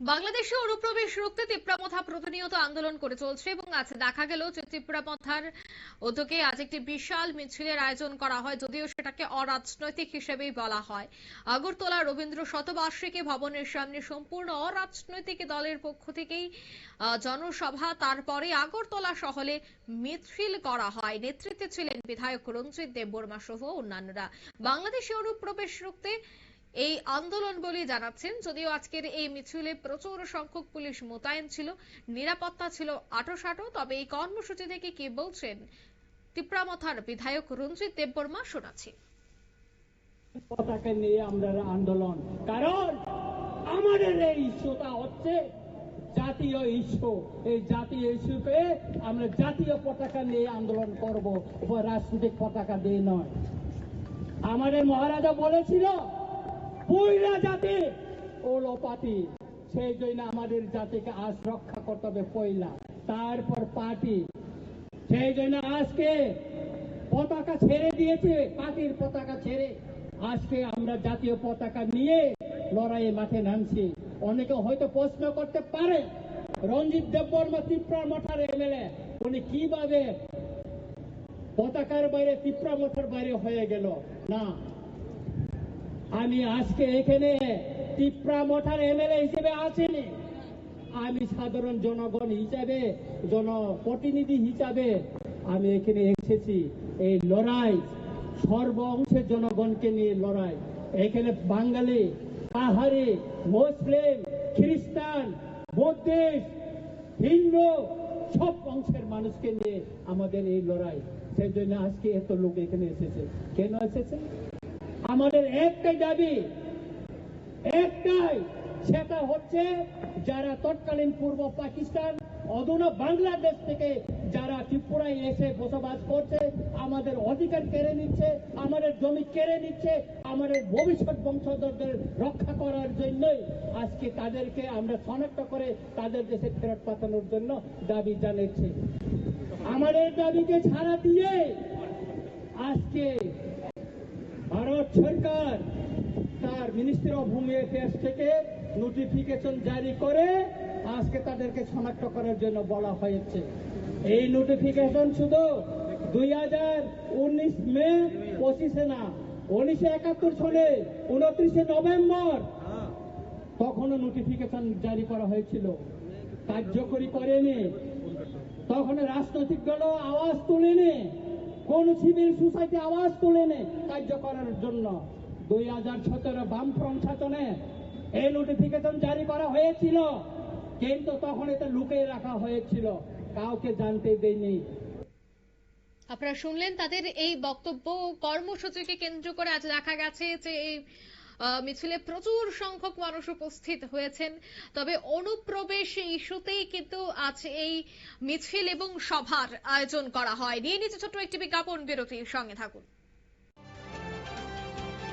বাংলাদেশে অনুপ্রবেশ রুখতে তিপ্রামথা প্রতিনিয়ত আন্দোলন করে চলছে এবং আজ দেখা গেল যে তিপ্রামথার উদ্যোগে আজ একটি বিশাল মিছিলের আয়োজন করা হয়, যদিও সেটাকে অরাজনৈতিক হিসেবেই বলা হয়। আগরতলা রবীন্দ্র শতবার্ষিকী ভবনের সামনে সম্পূর্ণ অরাজনৈতিক দলের পক্ষ থেকেই জনসভা, তারপরে আগরতলা শহরে মিছিল করা হয়। নেতৃত্বে ছিলেন বিধায়ক রঞ্জিত দেববর্মা সহ অন্যান্যরা। বাংলাদেশে অনুপ্রবেশ রুখতে এই আন্দোলন বলে জানাচ্ছেন। যদিও আজকের এই মিছিলে প্রচুর সংখ্যক পুলিশ মোতায়েন ছিল, নিরাপত্তা ছিল আটোসাটো, তবে এই কর্মসূচি থেকে কি বলছেন তিপ্রামথার বিধায়ক রঞ্জিত দেববর্মা শোনাচ্ছি। পতাকা নিয়ে আমরা আন্দোলন। কারণ আমাদের এই ইস্যুটা হচ্ছে জাতীয় ইস্যু। এই জাতীয় ইস্যুকে আমরা জাতীয় পতাকা নিয়ে আন্দোলন করব রাজনৈতিক পতাকা দিয়ে নয়। আমাদের মহারাজা বলেছিল পুইরা জাতি। ও লোপাতি, সেই জন্য আমাদের জাতিকে আজ রক্ষা করতে হবে পয়লা। তারপর পার্টি। সেই জন্য আজকে পতাকা ছেড়ে দিয়েছে, পার্টির পতাকা ছেড়ে। আজকে আমরা জাতীয় পতাকা নিয়ে লড়াইয়ে মাঠে নামছি। অনেকে হয়তো প্রশ্ন করতে পারে, রঞ্জিত দেববর্মা ত্রিপুরা মঠার এমএলএ, উনি কীভাবে পতাকার বাইরে ত্রিপুরা মঠার বাইরে হয়ে গেল? না আমি আজকে এখানে ত্রিপুরা মঠার এমএলএ হিসেবে আসিনি আমি সাধারণ জনগণ হিসাবে, জনপ্রতিনিধি হিসাবে আমি এখানে এসেছি। এই লড়াই সর্ব অংশের জনগণকে নিয়ে লড়াই। এখানে বাঙালি, পাহাড়ি, মুসলিম, খ্রিস্টান, বৌদ্ধিস্ট, হিন্দু সব অংশের মানুষকে নিয়ে আমাদের এই লড়াই। সেই জন্য আজকে এত লোক এখানে এসেছে। কেন এসেছে? আমাদের একটাই দাবি, একটাই, সেটা হচ্ছে যারা তৎকালীন পূর্ব পাকিস্তান অধুনা বাংলাদেশ থেকে যারা ত্রিপুরায় এসে বসবাস করছে, আমাদের অধিকার কেড়ে নিচ্ছে, আমাদের জমি কেড়ে নিচ্ছে, আমাদের ভবিষ্যৎ বংশধরদের রক্ষা করার জন্যই আজকে তাদেরকে আমরা শনাক্ত করে তাদের দেশে ফেরত পাঠানোর জন্য দাবি জানিয়েছি আমাদের দাবিকে ছাড়া দিয়ে আজকে হোম অ্যাফেয়ার্স থেকে নোটিফিকেশন জারি করে আজকে তাদেরকে শনাক্ত করার জন্য বলা হয়েছে। এই নোটিফিকেশন শুধু দুই হাজার উনিশ মে পঁচিশে না, উনিশশো একাত্তর সালে উনত্রিশে নভেম্বর তখনও নোটিফিকেশন জারি করা হয়েছিল। কার্যকরী করেনি। তখন রাজনৈতিক দল আওয়াজ তুলেনি। কোন সিভিল সোসাইটি আওয়াজ তুলেনি কার্য করার জন্য। দুই হাজার সতেরো বামফ্রন্ট শাসনে এই নোটিফিকেশন জারি করা হয়েছিল, কিন্তু তখন এটা লুকিয়ে রাখা হয়েছিল। কাউকে জানতে দেয়নি। আপনারা শুনলেন তাদের এই বক্তব্য। কর্মসূচিকে কেন্দ্র করে আজ দেখা গেছে যে এই মিছিলে প্রচুর সংখ্যক মানুষ উপস্থিত হয়েছেন। তবে অনুপ্রবেশ ইস্যুতেই কিন্তু আজ এই মিছিল এবং সভার আয়োজন করা হয়। নিয়ে নিচে ছোট্ট একটি বিজ্ঞাপন বিরতির সঙ্গে থাকুন।